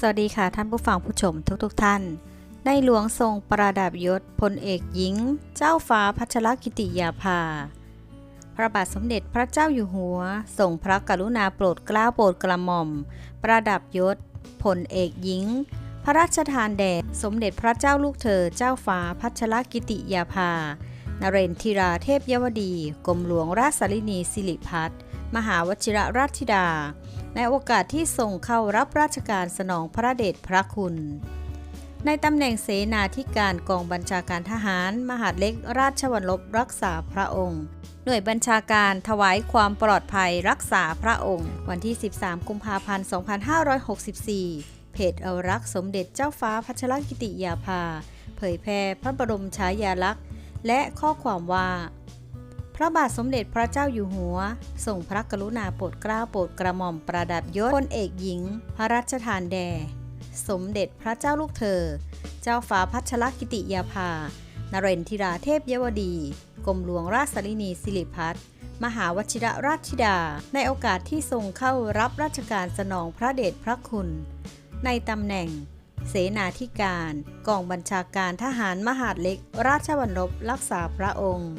สวัสดีค่ะท่านผู้ฟังผู้ชมทุกๆทท่าน ในหลวงทรงประดับยศพลเอกหญิง เจ้าฟ้าพัชรกิติยาภา พระบาทสมเด็จพระเจ้าอยู่หัวทรงพระกรุณาโปรดเกล้าโปรดกระหม่อม ประดับยศพลเอกหญิง พระราชทานแด่สมเด็จพระเจ้าลูกเธอเจ้าฟ้าพัชรกิติยาภา นเรนทิราเทพยวดี กรมหลวงราชสารินีสิริพัฒน์มหาวชิระราชธิดา ในโอกาสที่ทรงเข้ารับราชการสนองพระเดชพระคุณ ในตำแหน่งเสนาธิการกองบัญชาการทหาร มหาดเล็กราชวัลลบรักษาพระองค์ หน่วยบัญชาการถวายความปลอดภัยรักษาพระองค์ วันที่ 13 กุมภาพันธ์ 2564 เพจเอารักษ์สมเด็จเจ้าฟ้าพัชรกิติยาภา เผยแพร่พระบรมฉายาลักษณ์ และข้อความว่า พระบาทสมเด็จพระเจ้าอยู่หัวทรงพระกรุณาโปรดเกล้าโปรดกระหม่อมประดับยศพลเอกหญิง พระราชทานแด่สมเด็จพระเจ้าลูกเธอ เจ้าฟ้าพัชรกิติยาภานเรนทิราเทพยวดี กรมหลวงราชสารินีสิริพัฒน์มหาวชิระราชธิดา ในโอกาสที่ทรงเข้ารับราชการสนองพระเดชพระคุณ ในตำแหน่ง เสนาธิการ กองบัญชาการทหารมหาดเล็ก ราชบัณฑบรักษาพระองค์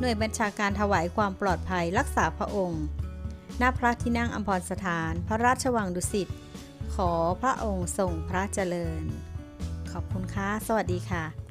หน่วยบัญชาการถวายความปลอดภัยรักษาพระองค์ ณ พระที่นั่งอัมพรสถาน พระราชวังดุสิต ขอพระองค์ทรงพระเจริญ ขอบคุณค่ะ สวัสดีค่ะ